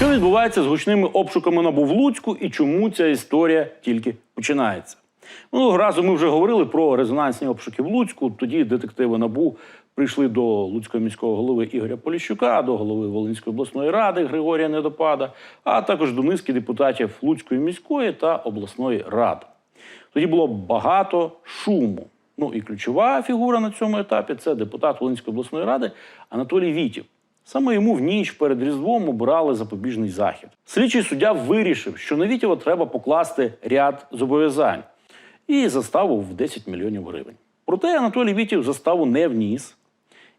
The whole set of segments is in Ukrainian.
Що відбувається з гучними обшуками набу в Луцьку і чому ця історія тільки починається? Минулого разу ми вже говорили про резонансні обшуки в Луцьку. Тоді детективи набу прийшли до Луцького міського голови Ігоря Поліщука, до голови Волинської обласної ради Григорія Недопада, а також до низки депутатів Луцької міської та обласної ради. Тоді було багато шуму. Ну і ключова фігура на цьому етапі це депутат Волинської обласної ради Анатолій Вітів. Саме йому в ніч перед Різдвом обирали запобіжний захід. Слідчий суддя вирішив, що на Вітєва треба покласти ряд зобов'язань і заставу в 10 мільйонів гривень. Проте Анатолій Вітів заставу не вніс.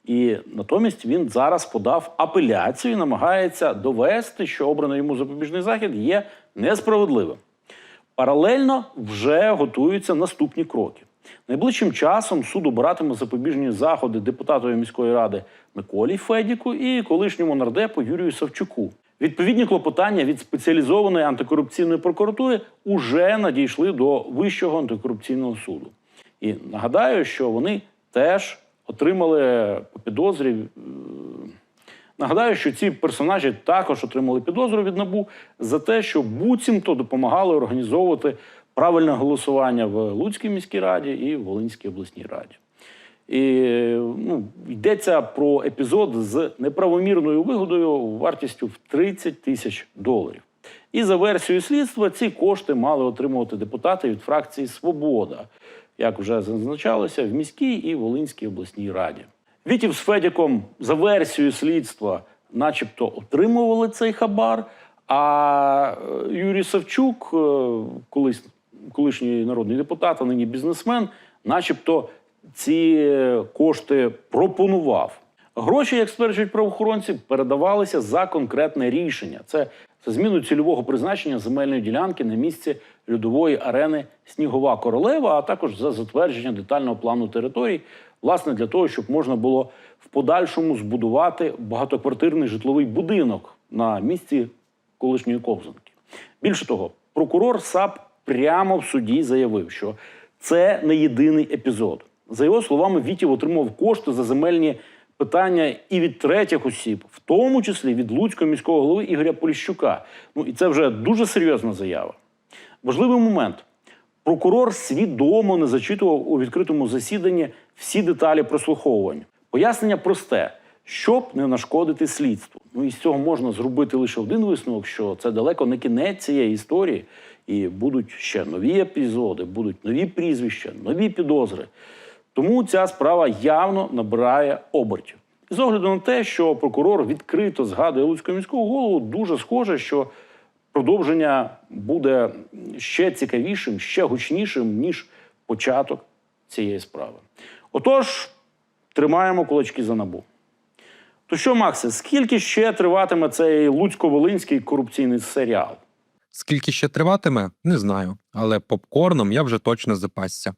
І натомість він зараз подав апеляцію і намагається довести, що обраний йому запобіжний захід є несправедливим. Паралельно вже готуються наступні кроки. Найближчим часом суд обиратиме запобіжні заходи депутатові міської ради Миколі Федіку і колишньому нардепу Юрію Савчуку. Відповідні клопотання від спеціалізованої антикорупційної прокуратури уже надійшли до Вищого антикорупційного суду. І нагадаю, що вони теж отримали підозрі е, Нагадаю, що ці персонажі також отримали підозру від НАБУ за те, що буцімто допомагали організовувати правильне голосування в Луцькій міській раді і в Волинській обласній раді. І ну, йдеться про епізод з неправомірною вигодою вартістю в 30 тисяч доларів. І за версією слідства ці кошти мали отримувати депутати від фракції Свобода, як вже зазначалося, в міській і Волинській обласній раді. Вітів з Федіком за версією слідства, начебто, отримували цей хабар. А е, Юрій Савчук, е, колись колишній народний депутат, а нині бізнесмен, начебто ці кошти пропонував. Гроші, як стверджують правоохоронці, передавалися за конкретне рішення. Це за зміну цільового призначення земельної ділянки на місці льодової арени Снігова Королева, а також за затвердження детального плану територій, власне, для того, щоб можна було в подальшому збудувати багатоквартирний житловий будинок на місці колишньої ковзанки. Більше того, прокурор САП прямо в суді заявив, що це не єдиний епізод. За його словами, Вітів отримав кошти за земельні питання і від третіх осіб, в тому числі від Луцького міського голови Ігоря Поліщука. Ну і це вже дуже серйозна заява. Важливий момент. Прокурор свідомо не зачитував у відкритому засіданні всі деталі прослуховування. Пояснення просте, щоб не нашкодити слідству. Ну і з цього можна зробити лише один висновок, що це далеко не кінець цієї історії, і будуть ще нові епізоди, будуть нові прізвища, нові підозри. Тому ця справа явно набирає обертів. І з огляду на те, що прокурор відкрито згадує Луцького міського голову, дуже схоже, що продовження буде ще цікавішим, ще гучнішим, ніж початок цієї справи. Отож, тримаємо кулачки за набу. То що, Максе, скільки ще триватиме цей луцько-волинський корупційний серіал? Скільки ще триватиме, не знаю, але попкорном я вже точно запасся.